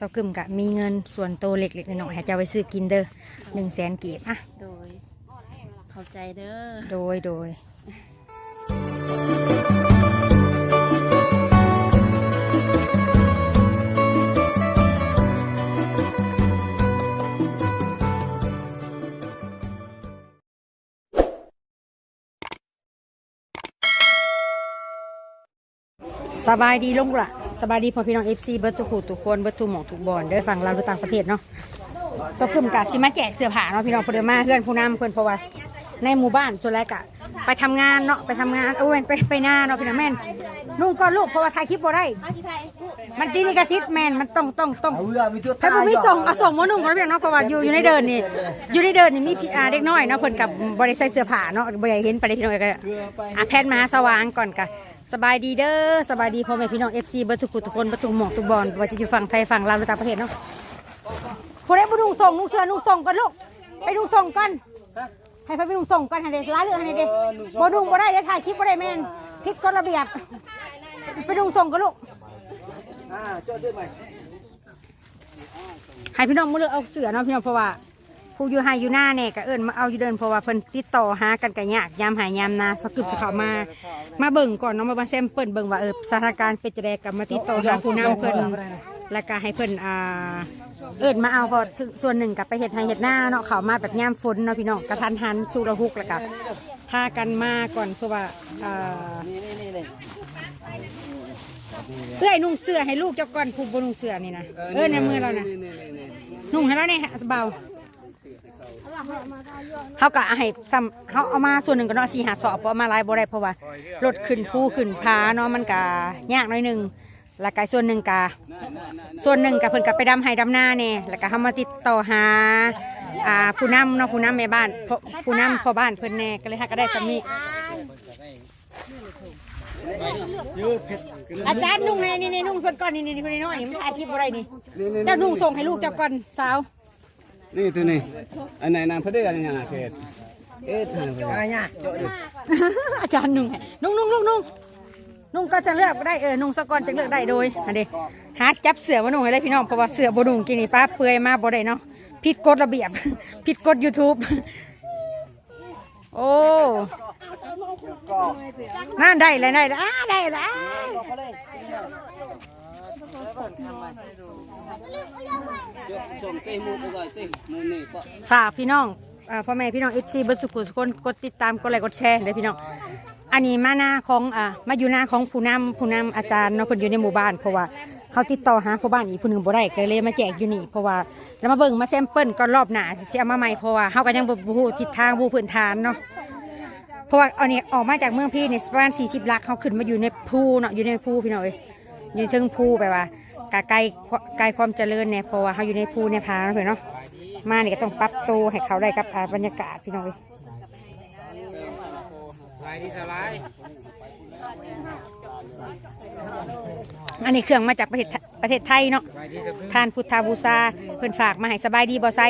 เซากึมกะมีเงินส่วนโตวเล็กๆน้อยๆให้เจ้าไปซื้อกินเด้อหนึ่งแสนกีบอะ โดยเข้าใจเด้อ โดยโดยสบายดีลงละ สบายดีพอพี่น้องเอฟซีเบิร์ตุกูทุกคนเบิร์ตุหมองทุกบอลเด้อฝั่งเราวหรือต่างประเทศเนาะโซคึมกะสิมาแจกเสื้อผ้าเนาะพี่น้องเพนเดมาเพื่อนผู้นำเพื่อนเพราะว่าในหมู่บ้านส่วนแรกอะไปทำงานเนาะไปทำงานโอ้ยไปไปหน้าเนาะพี่น้องแม่นนุ่งก่อนลูกเพราะว่าถ่ายคลิปบ่ได้ มันตีนิกระซิดแมนมันต้องต้องต้องเอาเรือมีตัวถ้าผมมีส่งเอาส่งหมอนุ่งก่อนพี่น้องเนาะเพราะว่าอยู่อยู่ในเดินนี่อยู่ในเดินนี่มีพี่อาเด็กน้อยเนาะเพิ่นกับบริใส่เสื้อผ้าเนาะบ่อยากเห็นไปเลยพี่น้องก็เรือไปอาแพทย์มาสว่างก่อนกะ สบายดีเด้อสบายดีพ่อแม่พี่น้อง FC เบิร์ทุกคนทุกคนเบิร์ทุกหมองทุกบอลว่าจะอยู่ฝั่งไทยฝั่งลาวหรือต่างประเทศเนาะผู้ใดบ่นุ่งส่งนุ่งเสื้อนุ่งส่งก่อนลูกไปนุ่งส่งก่อนให้ไปนุ่งส่งก่อนให้เด็กล้าเรื่องให้เด็กบ่นุ่งบ่ได้เดี๋ยวถ่ายคลิปบ่ได้แม่นผิดกฎระเบียบ ไปนุ่งส่งก่อนลูกอ่าเจ้าด้วยไหมให้พี่น้องมาเลือกเอาเสือเนาะพี่น้องเพราะว่า ผู้อยู่ไฮอยู่หน้าเนี่ยก็เอิญมาเอาอยู่เดินเพราะว่าเพิ่นติดต่อหากันกันยากยามหายยามนาสกึบเขามา มาเบิ่งก่อนเนาะมาแซมเปิลเบิ่งว่าเออสถานการณ์เป็นจะได้กับมาติดต่อหาผู้นำเพิ่นแล้วก็ให้เพิ่นอ่าเอิญมาเอาพอส่วนหนึ่งกับไปเห็ดไฮเห็ดหน้าเนาะเขามาแบบยามฝนเนาะพี่น้องกระทันหันสูระหุกแล้วก็พากันมาก่อนเพื่อว่าอ่าเพื่อให้นุ่งเสื้อให้ลูกเจ้าก่อนผู้บ่นุ่งเสื้อนี่นะเออในมือเรานะนุ่งให้เราเนี่ยเบา เขาก็ให้ซ้ำเขาเอามาส่วนหนึ่งก็เนาะสี่หาสอบเพราะเอามาลายบ่ได้เพราะว่ารถขึ้นภูขึ้นพาเนาะมันก็ยากหน้อยหนึ่งแล้วก็ส่วนหนึ่งก็ส่วนหนึ่งก็เพิ่นก็ไปดำไห้ดำหน้าเนี่ยแล้วก็เขามาติดต่อหาอ่าผู้นำเนาะผู้นำแม่บ้านผู้นำพ่อบ้านเพิ่นแน่ก็เลยหาก็ได้สามีอาจารย์นุ่งให้นี่นี่นุ่งเพิ่นก่อนนี่นี่นี่คนน้อยๆมันถ่ายคลิปบ่ได้นี่เจ้านุ่งส่งให้ลูกเจ้าก่อนสาว นี่ตัวนี้อันไหนนางพระเดือนนี่นะเขตเอ๊ะทางอะไรเนี่ยเจ้าดิอาจารย์นุ่งให้นุ่งนุ่งนุ่งนุ่งนุ่งก็จะเลือกได้เออนุ่งสะกอนจะเลือกได้โดยอันเดหาจับเสือมานุ่งให้ได้พี่น้องเพราะว่าเสือบ่นุ่งกินนี่ป้าเปื่อยมาบ่ได้เนาะผิดกฎระเบียบ ผิดกฎ YouTube โอ้นั่นได้เลยได้เลยอ้าได้แล้ว ฝากพี่น้องอ่อพ่อแม่พี่น้องเอฟซีเบิร์สุขุสคนกดติดตามกดไลค์กดแชร์เลยพี่น้องอันนี้มาหน้าของอ่ามาอยู่หน้าของผู้นำผู้นำอาจารย์เนาะคนอยู่ในหมู่บ้านเพราะว่าเขาติดต่อหาผู้บ้านอีกผู้หนึ่งบ่ได้ก็เลยมาแจกอยู่นี่เพราะว่าแล้วมาเบิ่งมาแซมเปิลก่อนรอบหน้าสิเอามาใหม่เพราะว่าเขาก็ยังบ่รู้ทิศทางบ่พื้นฐานเนาะเพราะว่าเอาเนี่ยออกมาจากเมืองพี่เนี่ยประมาณ40ลักเขาขึ้นมาอยู่ในภูเนาะอยู่ในภูพี่น้องเอ้ยอยู่เทิงภูแปว่า กะไกลไกลความเจริญเนี่ยเพราะว่าเขาอยู่ในภูในผาเนาะเพื่อนเนาะมาเนี่ยก็ต้องปรับตัวให้เขาได้กับบรรยากาศพี่น้องเอ้ยอันนี้เครื่องมาจากประเทศประเทศไทยเนาะท่านพุทธาบูชาเพิ่อนฝากมาให้สบายดีบ่ไซ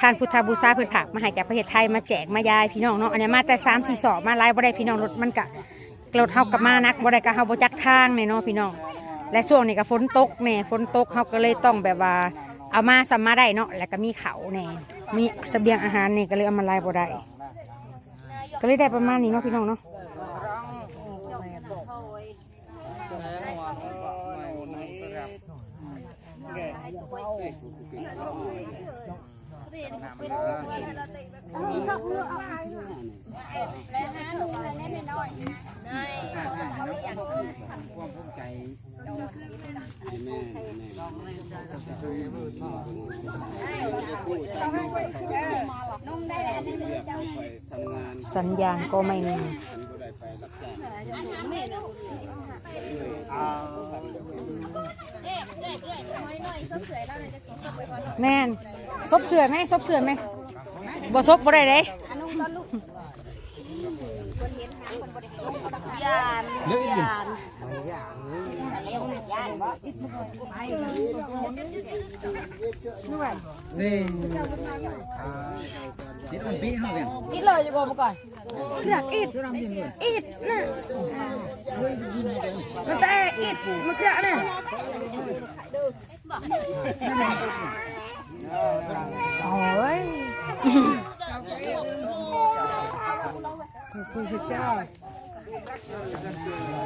ทานพุทธาบูชาเพิ่อนฝากมาให้จากประเทศไทยมาแจกมายายพี่น้องเนาะอันนี้มาแต่สามสี่สอบมาไล่บ่ได้พี่น้องรถมันกะรถเฮากับมานักบ่ได้ก็เฮาบ่จักทางแน่เนาะพี่น้อง และช่วงนี้ก็ฝนตกแน่ฝนตกเฮาก็เลยต้องแบบว่า เอามาสามมาได้เนาะแล้วก็มีเขาแน่มีเสบียงอาหารนี่ก็เลยเอามาไล่บ่ได้ก็เลยได้ประมาณนี้เนาะพี่น้องเนาะ ความภูมิใจให้แม่แม่ทำงานสัญญาณก็ไม่มีฉันก็ได้ไปรับจ้างแม่นซบเสือไหมซบเสือไหมบ่ซบบ่ได้เลย เลือกอีกนี่นิดมันบีเฮาเนี่ยอิดเลยจะโก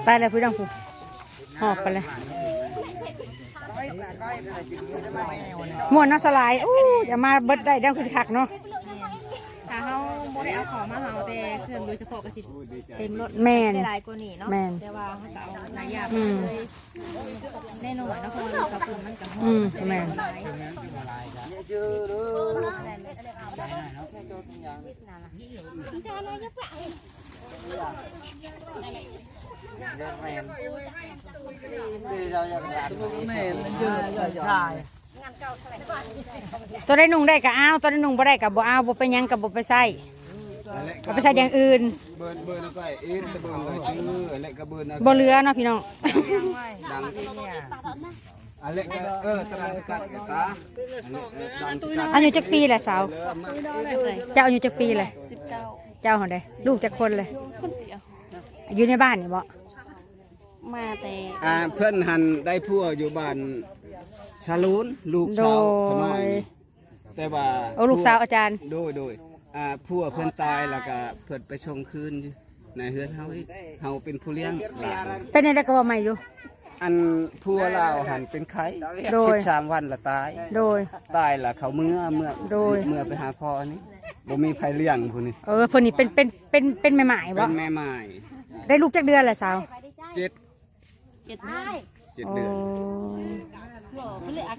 ไปเลยพี่น้องผู้หอบไปเลยม่วนเนาะสลายอู้อย่ามาเบิดได้เด้อคือสิคักเนาะถ้าเฮาบ่ได้เอาของมาเฮาแต่เครื่องโดยเฉพาะก็สิเต็มรถแม่น ได้หลายกว่านี้เนาะแม่นแต่ว่าเฮาก็เอาหลายอย่างอืม เลยแน่นอนเนาะเพราะว่ากระปุกมันก็หออืมมแม่น ตัวได้นุ่งได้ก็เอาตัวได้นุ่งบ่ได้ก็บ่เอาวบ่ไปหยังก็บ่ไปใส่ก็ไปใส่อย่างอื่นเบิร์นเบิร์นก็เอ็นเบิร์นก็ชื่ออะไรก็เบิร์นบ่เหลือเนาะพี่น้องดังอะไรก็เออตะสกัดกับตาดังสกัดอายุจักปีแหละสาวเจ้าอายุจักปีเลย19เจ้าของใดลูกจักคนเลยอยู่ในบ้านนี่บ่มาแต่อ่าเพื่อนหันได้พัวอยู่บ้านชาลูนลูกโดสาวเขาน้อยยแต่ว่าโอ้ลูกสาวอาจารย์ โดยโดยอ่าพัวเพื่อนตายแล้วก็เพื่อนไปชงคืนอยู่ในเฮือนเฮาอีกเฮาเป็นผู้เลี้ยงหลานเป็นอะไรก็บ่ใหม่อยู่ อันพัวเราหันเป็นไข้โดย สิบสามวันละตาย โดย ตายละเขาเมื่อเมื่อโดย เมื่อไปหาพ่อนี่ บ่มีไผเลี้ยงผู้นี้เออเพิ่นนี่เป็นเป็นเป็นเป็นแม่หมายเป็บ่นแม่ไม้ได้ลูกจักเดือนแหละสาวเจ็ด7เดือนเจ็ดโอ้เดือน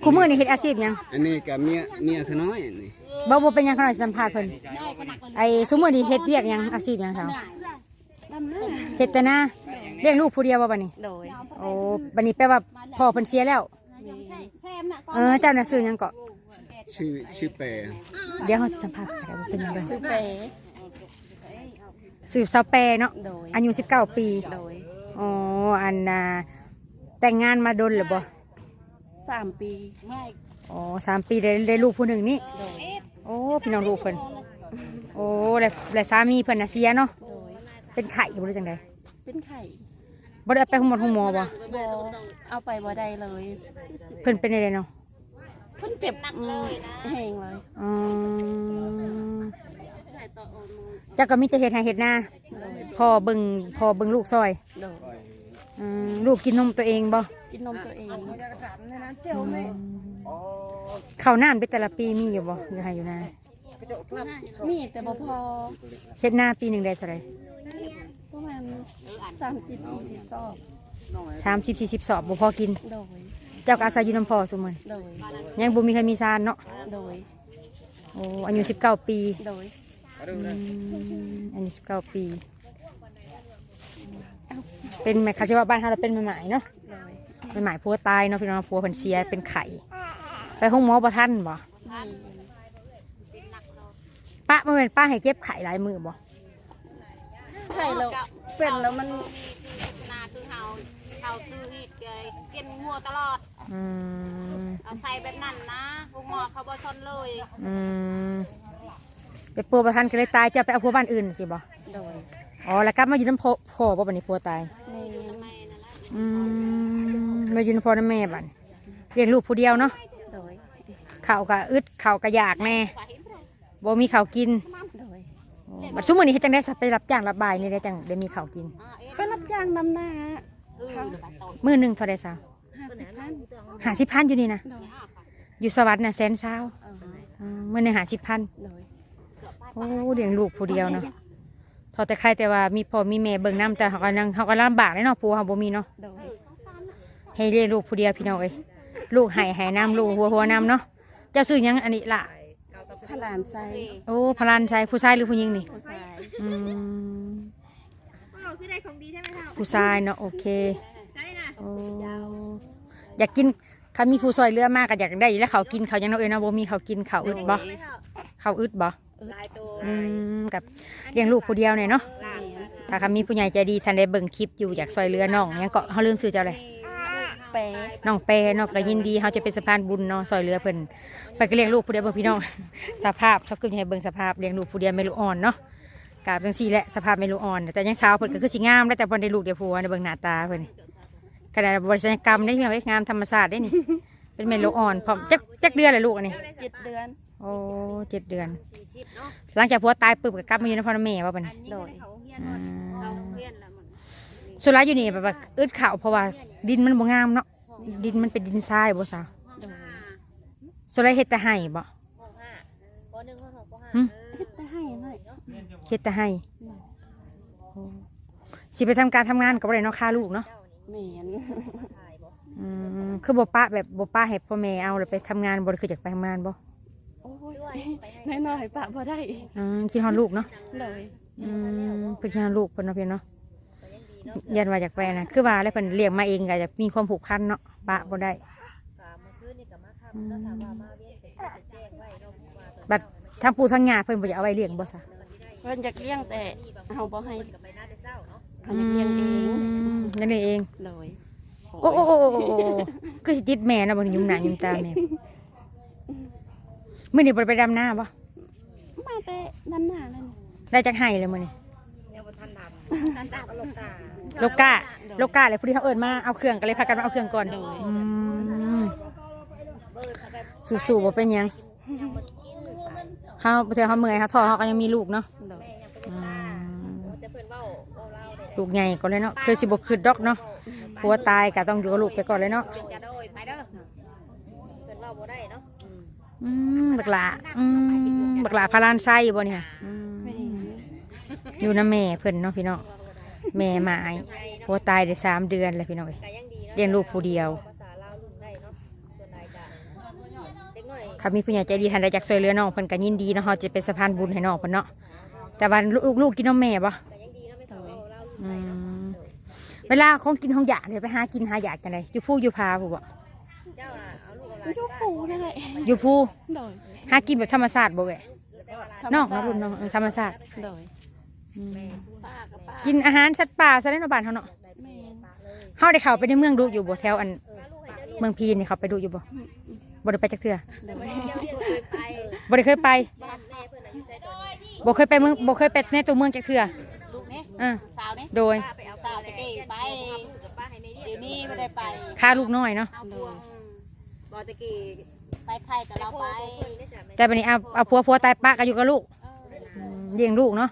คู่มือนี่เฮ็ดอาชีพหยังอันนี้กับเมียเมียคือน้อยนี่บ่บ่เป็นหยังเขาหน่อยสัมภาษณ์เพิ่นไอ้ซุมื้อนี้เฮ็ดเวียกหยังอาชีพหยังสาวเฮ็ดแต่หน้าเลี้ยงลูกผู้เดียวบ่บัดนี้ โดยโอ้บัดนี้แปลว่าพ่อเพิ่นเสียแล้ว เออเจ้าน่ะซื้อหยังเกาะชื่อชื่อแปร เดี๋ยวเฮาสิสัมภาษณ์ก็ได้ว่าเป็นหยังเด้อซื้อเปสืบสาวแปรเนาะโดยอายุ19ปีโดยอ๋ออันน่ะแต่งงานมาดนหรือบ่3ปีอ๋อสามปีได้ได้ลูกผู้หนึ่งนี่โดยโอ้พี่น้องลูกเพิ่นโอ้แล้วแล้วสามีเพิ่นน่ะเสียเนาะโดยเป็นไข้บ่รู้จังไดเป็นไข่บ่ได้เอาไปห้องหมอห้องหมอบ่บ่เอาไปบ่ได้เลย เพิ่นเป็นได้เนาะเพิ่นเจ็บหนักเลยนะแหงเลยอืมเจ้าก็มีแต่เฮ็ดให้เฮ็ดนาพ่อเบิ่งพ่อเบิ่งลูกซอยโดยอืมลูกกินนมตัวเองบ่กินนมตัวเองข้าวน้ำได้แต่ละปีมีอยู่บ่อยู่ให้อยู่นามีแต่บ่พอเฮ็ดนาปีหนึงได้เท่าไหร่ประมาณ30 40ซอก30 40สอบบ่พอกินโดย เจ้าก็อาศัยอยู่น้ำพ่อซุมื้อโดย ยังบ่มีใครมีซานเนาะโดย โอ้อายุ19 ปีโดย อืมอายุ19 ปี เป็นแม่เขาสิว่าบ้านเฮาเราเป็นแม่หมายเนาะโดยแม่หมายผัวตายเนาะพี่น้องผัวเพิ่นเสียเป็นไข้ไปห้องหมอบ่ทันบ่ป้าบ่แม่นป้าให้เก็บไข้หลายมื้อบ่ไข่แล้วเป็นแล้วมันนาคือเฮา เฮาคือฮีดเกยกินงัวตลอด อืมเอาใส่แบบนั้นนะพวกหมอเขาบ่ชนเลยอืมไปปัวบ่ทันก็เลยตายจะไปเอาผัวบ้านอื่นสิบ่โดยอ๋อแล้วกลับมาอยู่น้ำพ่อพ่อบ่บัดนี้ผัวตายแม่ไม่นั่นแหละอืมมาอยู่น้ำพ่อน้ำแม่บัดเลี้ยงลูกผู้เดียวเนาะโดยข้าวก็อึดข้าวก็อยากแน่บ่มีข้าวกินโดยบัดซุมื้อนี้เฮ็ดจังได๋สัไปรับจ้างรับบายนี่ได้จังได้มีข้าวกินไปรับจ้างนำหน้า มื้อหนึงเท่าใดซาวห้าสิบพัน50,000อยู่นี่นะโดยอยู่สวรรค์น่ะแสนซาวเอออืมมื้อหนึง50,000โดยโอ้เลี้ยงลูกผู้เดียวเนาะทอแต่ใครแต่ว่ามีพ่อมีแม่เบิ่งน้ำแต่เขาก็ยังเขาก็ลำบากเลยเนาะผัวเขาบ่มีเนาะโดยให้เลี้ยงลูกผู้เดียวพี่น้องเอ้ยลูกให้ให้น้ำลูกหัวหัวน้ำเนาะเจ้าซื้อหยังอันนี้ล่ะพลานไซโอ้พลานชายผู้ชายหรือผู้หญิงนี่ผู้ชายอืมคือ ได้ของดีใช่ไหมเท่าผู้ชายเนาะโอเคใช่นะโอ้อยากกินคันมีผู้ซอยเรือมากก็อยากได้อยู่แล้วเขากินเขายังเนาะเอ้ยเนาะบ่มีเขากินเขาอึดบ่เขาอึดบ่ลายตัวอืมกับเลี้ยงลูกผู้เดียวเนี่ยเนาะถ้าคำมีผู้ใหญ่ใจดีท่านได้เบิ่งคลิปอยู่อยากซอยเรือน้องเนี่ยงก็เขาลืมซื้อเจ้าเลยเปน้องเปเนาะก็ยินดีเขาจะเป็นสะพานบุญเนาะซอยเรือเพิ่นไปก็เลี้ยงลูกผู้เดียวเบิ่งพี่น้องสภาพชอบขึ้นให้เบิ่งสภาพเลี้ยงลูกผู้เดียวไม่รู้อ่อนเนาะ กาบจังซี่แหละสภาพไม่รู้อ่อน แต่ยังเช้าเพิ่นก็คือสิงามได้แต่เพิ่นได้ลูกเดียวผัวในเบิ่งหน้าตาเพิ่นขนาดบริษัทกรรมได้พี่น้องเอ้ยงามธรรมศาสตร์ได้นี่ เป็นแม่ลูกอ่อนพร้อมจักจักเดือนเลยลูกอันนี้เจ็ดเดือน โอ้เจ็ดเดือนสี่สิบเนาะหลังจากผัวตายปึ๊บก็กลับมาอยู่ในพ่อแม่ว่าบัดนี้อันนี้ก็ได้เขาเฮียนหมดเขาเฮียนแล้วมันสุดท้ายอยู่นี่แบบว่าอึดข่าวเพราะว่าดินมันบ่งามเนาะดินมันเป็นดินทรายบ่ซาวห้าสุดท้ายเฮ็ดแต่ให้บ่ห้องห้าปหนึ่งห้องหกปห้า เฮ็ดแต่ให้โอ้สิไปทำการทำงานก็บ่ได้เนาะค่าลูกเนาะแม่นอืมคือบ่ป้าแบบบ่ป้าให้พ่อแม่เอาแล้วไปทำงานบ่ได้คืออยากไปทำงานบ่โอ้ยน้อยๆปะพอได้อืมคิดฮอดลูกเนาะเลยอืมเพิ่นคิดฮอดลูกเพิ่นเนาะเพิ่นเนาะยันว่าอยากไปนะคือว่าแล้วเพิ่นเลี้ยงมาเองก็อยากมีความผูกพันเนาะปะบ่ได้กะเมื่อคืนนี่ก็มาทำแล้วถามว่ามาเวียนก็สิไปแจ้งไว้เนาะว่าตอนบัดทางปู่ทางย่าเพิ่นบ่อยากเอาไว้เลี้ยงบ่ซะ เพิ่นอยากเลี้ยงแต่เอาบ่ให้ก็ไปหน้าได้เศร้าเนาะเขาอยากเลี้ยงเองนั่นเองเลยโอ้โอ้โอ้โอ้โอ้โอ้คือสิติดแม่นะบ่นี่ยุ่มหน้ายุ่มตาแม่มื้อนี้บ่ได้ไปดำนาบ่มาแต่นั่นน่ะนั่นได้จักให้เลยมื้อนี้ตันตาก็ลงตาโลกาโลกาเลยพอดีเขาเอิ้นมาเอาเครื่องก็เลยพากันมาเอาเครื่องก่อนอืมสู้ๆบ่เป็นหยังเฮาเทื่อเฮาเมื่อยเฮาท้อเฮาก็ยังมีลูกเนาะ เลย อืม จะเพิ่นเว้าเว้าเลูกใหญ่ก่อนเลยเนาะคือสิบ่คืดดอกเนาะผัวตายก็ต้องอยู่กับลูกไปก่อนเลยเนาะเป็นจะโดยไปเด้อเพิ่นเว้าบ่ได้เนาะอืมบักหลาอืมบักหลาพารานไส้บ่เนี่ยอืมอยู่น้าแม่เพิ่นเนาะพี่น้องแม่หมายผัวตายได้สามเดือนแล้วพี่น้องเอ้ยก็ยังดีเนาะเลี้ยงลูกผู้เดียว ภาษาลาวรุ่นได้เนาะส่วนใดก็เด็กน้อยค่ะมีผู้ใหญ่ใจดีทันใดจากช่วยเหลือน้องเพิ่นก็ยินดีเนาะเฮาจะเป็นสะพานบุญให้น้องเพิ่นเนาะแต่ว่าลูกลูกกินน้ำแม่บ่ เวลาของกินของอยากเนี่ยไปหากินหาอยากจังไดอยู่ผู้อยู่พาผู้บ่เจ้าน่ะเอาลูกเอาหลานไม่รู้ปูได้เลยอยู่ผู้เลยหากินแบบธรรมชาติบ่เอ้ยนอกเนาะรุ่นน้องเออธรรมชาติเลยอืมป้ากับป้ากินอาหารสัตว์ป่าซะในบ้านเฮาเนาะแม่นเฮาได้เข้าไปในเมืองดูอยู่บ่แถวอัน เมืองพีนนี่เขาไปดูอยู่บ่บ่ได้ไปจักเทื่อเลยเจ้าเคยไปบ่ได้เคยไปบ้านแม่เพิ่นอายุไสตอนนี้บ่เคยไปเมืองบ่เคยไปในตัวเมืองจักเทื่อลูกนี่อ่าสาวนี่โดยป้าไปเอาสาว ตะกี้ไปกับป้าให้แม่เดี๋ยวนี้ไม่ได้ไปค่าลูกน้อยเนาะเอาพวงบอตะกี้ไปไข่กับเราไปแต่บัดนี้เอาเอาผัวผัวตายปะก็อยู่กับลูกอืมเลี้ยงลูกเนาะ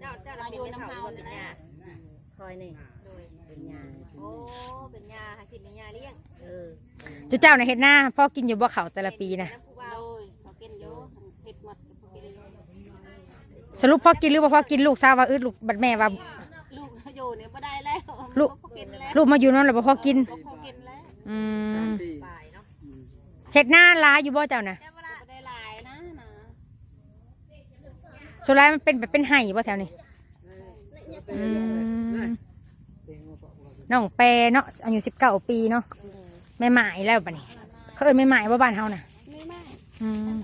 เจ้าเจ้าเราอยู่น้ำเฮาเป็นยาคอยนี่โดยเป็นยาโอ้เป็นยาหากินเป็นยาเลี้ยงเออเจ้าเจ้าน่ะเฮ็ดหน้าพ่อกินอยู่บ่เขาแต่ละปีน่ะน้ำผู้ว่าโดยเขากินอยู่เผ็ดหมดเขากินอยู่สรุปพ่อกินหรือบ่พ่อกินลูกทราบว่าอึดลูกบัดแม่ว่าลูก อยู่เนี่ยไม่ได้แล้วลูกเขากินแล้วลูกมาอยู่นั่นแล้วบ่พ่อกินเขากินแล้วอืมปลายเนาะเฮ็ดหน้าหลายอยู่บ่เจ้าน่ะแต่เวลาไม่ได้หลายนะนะสุดท้ายมันเป็นแบบเป็นไห้บ่แถวนี้อืมน้องแปรเนาะอายุ19ปีเนาะแม่หมายแล้วบัดนี้เขาเอิ้นแม่หมายบ่บ้านเฮาน่ะไม่ไม่อืม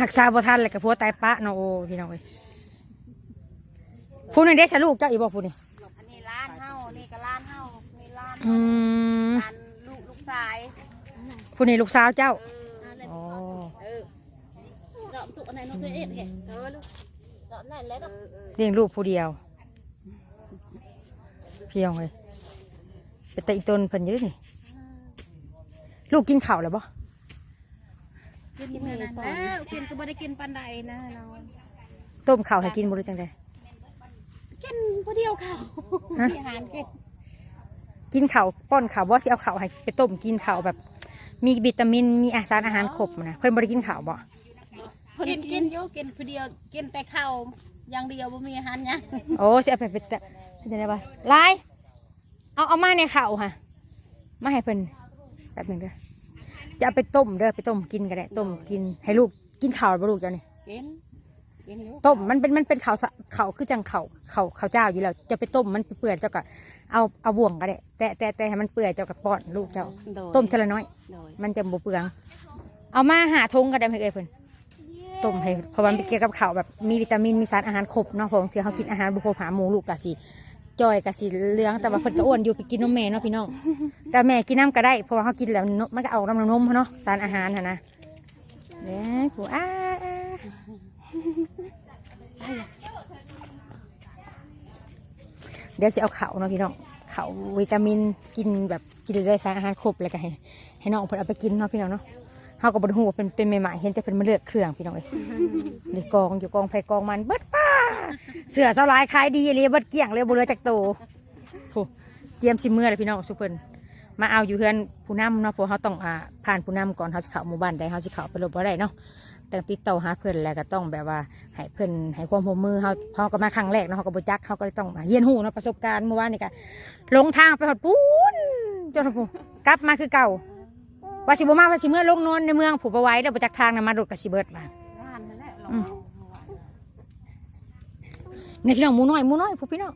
หักษาบ่ทันแล้วก็ผัวตายปะเนาะโอ้พี่น้องเอ้ย ผู้นึงได้ฉลูกเจ้าอีบ่ผู้นี่อันนี้ร้านเฮานี่ก็ร้านเฮานี่ร้านอืมร้านลูกลูกชายผู้นี้ลูกสาวเจ้า เอออ๋อ เออเจาะตุกอันไหนน้องตัวเอ็ดเห็นเออลูกเจาะนั่นแล้วเออเออเลี้ยงลูกผู้เดียวพี่น้องเอ้ยเป็นแต่อีตนเพิ่นอยู่เด้อนี่ ลูกกินข้าวแล้วบ่กินกินนั่นแล้วกินก็ไม่ได้กินปันใดนะเราต้มข้าวให้กินบ่รู้จังไดกิน ผู้เดียวเขาฮะอาหารกินกินข้าวป้อนข้าวบ่สิเอาข้าวให้ไปต้มกินข้าวแบบ มีวิตามินมีอาสารอาหารครบนะเพิ่นบ่ได้กินข้าวบ่กินกินอยู่กินผู้เดียวกินแต่ข้าวอย่างเดียวบ่มีอาหารหยังโอ้สิเอาไปเป็นแต่เป็นไงบ่ลายเอาเอามาในข้าวค่ะมาให้เพิ่นแป๊บหนึงเด้อจะเอาไปต้มเด้อไปต้มกินก็ได้ต้มกินให้ลูกกินข้าวบ่ลูกเจ้านี่กินกินอยู่ ต้มมันเป็นมันเป็นข้าวสะข้าวคือจังข้าวข้าวข้าวเจ้าอยู่แล้วจะไปต้มมันเปื่อยเจ้าก็เอาเอาบ่วงก็ได้แต่แต่แต่ให้มันเปื่อยเจ้าก็ป้อนลูกเจ้าโดยต้มเทละน้อยโดยมันจะบ่เปลือง เอามาหาทงก็ได้ให้เอ้ยเพิ่นต้มให้เพราะว่ามันเกี่ยวกับข้าวแบบมีวิตามินมีสารอาหารครบเนาะเพอบางทีเขากินอาหารบุคคลหาหมูลูกกะสิจอยกะสิเหลืองแต่ว่าเพิ่นก็อ้วนอยู่ไปกินนมแม่เนาะพี่น้องแต่แม่กินน้ำก็ได้เพราะว่าเขากินแล้วนมมันก็เอาน้ำนมเนาะสารอาหารน่ะนะเด้อกูอ้าอ้า เดี๋ยวสิเอาเขาเนาะพี่น้องเขาวิตามินกินแบบกินได้สารอาหารครบเลยก็ให้ให้น้องเพิ่นเอาไปกินเนาะพี่น้องเนาะเฮาก็บ่ได้ฮู้ว่าเป็นเป็นใหม่ๆเห็นแต่เพิ่นมาเลือกเครื่องพี่น้องเอ้ยนี่กองอยู่กองไผกองมันเบิดป้าเสือเสาหลายขายดีเลยเบิดเกลี้ยงเลยบ่เหลือจักโตโอ้เตรียมสิเมื่อเลยพี่น้องสุเพิ่นมาเอาอยู่เฮือนผู้นำเนาะเพราะเฮาต้องอ่าผ่านผู้นำก่อนเฮาสิเข้าหมู่บ้านใดเฮาสิเข้าไปรบบ่ได้เนาะ ต้องติดต่อหาเพิ่อนแล้วก็ต้องแบบว่าให้เพิ่อนให้ความร่วมมือเฮาเฮาก็มาครั้งแรกเนาะเฮาก็บ่จักเฮาก็เลยต้องมาเรียนรู้เนาะประสบการณ์เมื่อวานนี่ก็หลงทางไปฮอดปูนจนพูกลับมาคือเก่าว่าสิบ่มาว่าสิเมื่อลงนอนในเมืองผู้บ่ไว้แล้วบ่จักทางนะมารถก็สิเบิดมาอืมนี่พี่น้องหมูน้อยหมูน้อยพวกพี่น้อง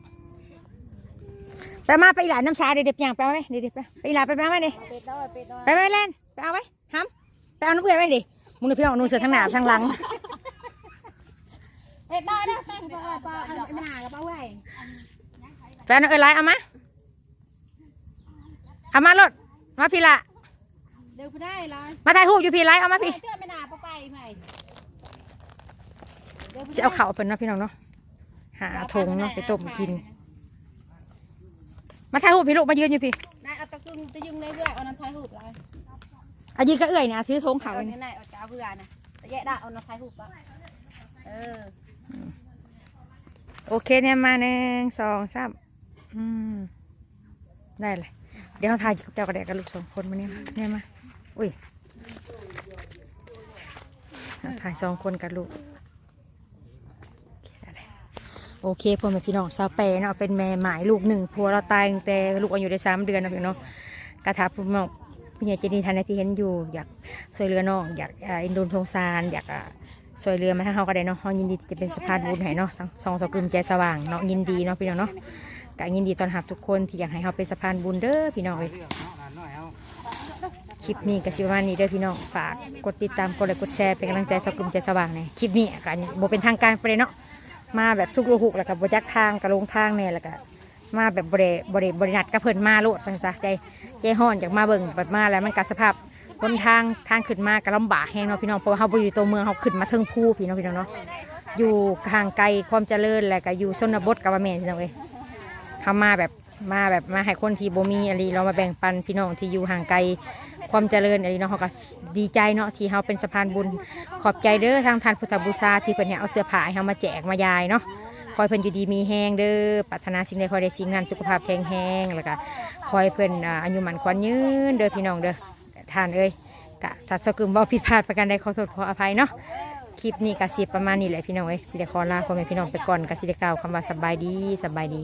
ไปมาไปหลานน้ำชาเด็ดๆอย่างไปเอาไว้เด็ดๆไปไปหลานไปไปเอาไว้ดิเป็ดน้อยเป็ดน้อยไปไปเล่นไปเอาไว้ห้ำไปเอาน้ำเกลือไว้ดิ หมูนี่พี่น้องนูเสือทั้งหน้าทั้งหลังเป็ดน้อยนะแต่งปลาปลาไม่หนากับปลาไว้ไปเอาน้ำเอ้ยไรเอามาเอามารถมาพี่ละเดี๋ยวไปได้เลยมาถ่ายรูปอยู่พี่ไรเอามาพี่เจ้าไม่หนาปลาไปไหมจะเอาเข่าวเป็นเนาะพี่น้องเนาะหาธงเนาะไปต้มกิน มาถ่ายรูปพี่ลูกมายืนอยู่พี่นายเอาตะกึงตะยึงในเบื่อเอาน้ำไทยหูบเลยเอายืนก็เอ้ยนะถือธงขาวเอาไว้เนี่นี่ยนายเอาจ้าเบื่อนะแต่แยกได้เอาน้ำไทยหูบปะเออโอเคเนี่ยมาหนึ่งสองสามอืมได้เลย เดี๋ยวเขาถ่ายกับเจ้ากระแดกกับลูกสองคนมาเนี่ยมาเนี่ยมา อุ้ยถ่ายสองคนกับลูก โอเคพ่อแม่พี่น้องสาวเปเนาะเป็นแม่หมายลูกหนึ่งพัวเราตายตั้งแต่ลูกอายุได้สามเดือนเนาะพี่น้องกระทับพี่น้อง พี่ใหญ่เจดีทันที่เห็นอยู่ อยากช่วยเหลือน้องอยากเอ่ออินโดนสงสารอยากช่วยเรือมาทางเขาก็ได้เนาะเขายินดีจะเป็นสะพานบุญให้เนาะสองสองสกุลใจสว่างเนาะยินดีเนาะพี่น้องเนาะก็ยินดีตอนรับทุกคนที่อยากให้เขาเป็นสะพานบุญเด้อพี่น้องเอ้ยคลิปนี้ก็สิประมาณนี้เด้อพี่น้องฝากกดติดตามกดไลค์กดแชร์เป็นกำลังใจสกุลใจสว่างในคลิปนี้กันโบเป็นทางการไปเลยเนาะมาแบบทุกลูกหุกแล้วก็บจักทางกระลงทางเนี่ยแล้วก็ มาแบบบริบริบริณัดกระเพิ่นมาโลดเป็นซะใจใจห้อนอยากมาเบิ่งแบบมาแล้วมันกัสภาพบนทางทางขึ้นมาก็ลำบากแห้งเนาะพี่น้องเพราะว่าเขาบ่อยู่ตัวเมืองเขาขึ้นมาเทิงภูพี่น้องพี่น้องเนาะอยู่ห่างไกลความเจริญและก็อยู่ชนบทกับว่าแม่นพี่น้องเอ้ยเขามาแบบมาแบบมาให้คนที่โบมีอะไรเรามาแบ่งปันพี่น้องที่อยู่ห่างไกลความเจริญอะไรเนาะเขาก็ดีใจเนาะที่เขาเป็นสะพานบุญขอบใจเด้อทางทานพุทธบูชาที่เพิ่นเนี่ยเอาเสื้อผ้าให้เขามาแจกมายายเนาะ คอยเพิ่นอยู่ดีมีแห้งเด้อปรารถนาสิ่งใดคอยได้สิ่งนั้นสุขภาพแข็งแรงแล้วก็คอยเพิ่นอ่าอายุมันควันยืนเด้อพี่น้องเด้อทานเอ้ยกะถ้าสกึมว่าผิดพลาดประการใดขอโทษขออภัยเนาะคลิปนี้กะสิประมาณนี้แหละพี่น้องเอ้ยสิได้ขอลาพ่อแม่พี่น้องไปก่อนกะสิเดกล่าวคำว่าสบายดีสบายดี